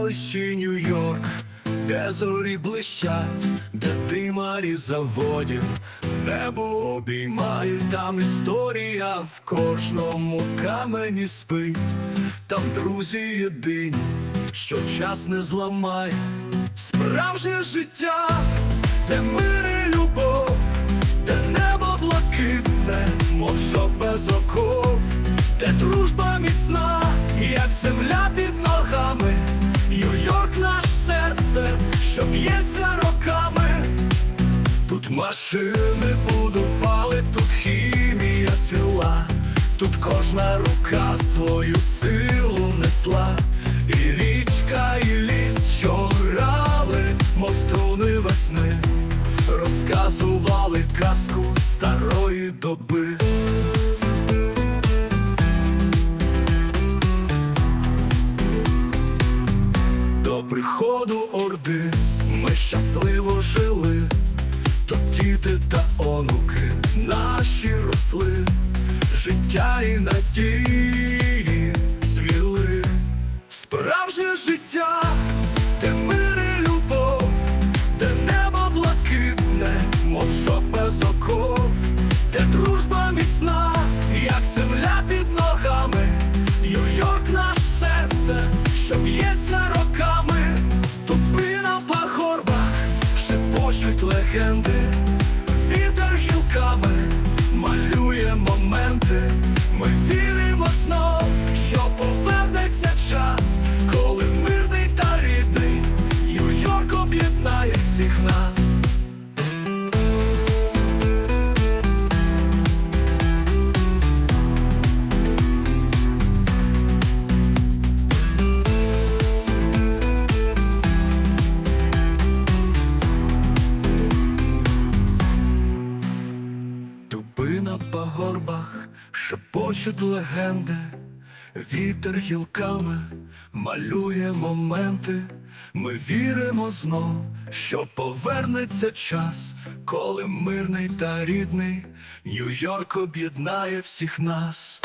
селищі Нью-Йорк, де зорі блищать, де димарі заводів, небо обіймає, там історія в кожному камені спить, там друзі єдині, що час не зламає, справжнє життя, де мир і любов, де небо блакитне, мов без оков, де дружба міцна, як земля під що б'ється роками. Тут машини будували, тут хімія ціла, тут кожна рука свою силу несла, і річка, і ліс, що грали, мов струни весни, розказували казку старої доби. Приходу орди. Ми щасливо жили, то діти та онуки наші росли, життя і надії цвіли, справжнє життя, де шепочуть на пагорбах шепочуть легенди, вітер гілками малює моменти. Ми віримо знов, що повернеться час, коли мирний та рідний Нью-Йорк об'єднає всіх нас.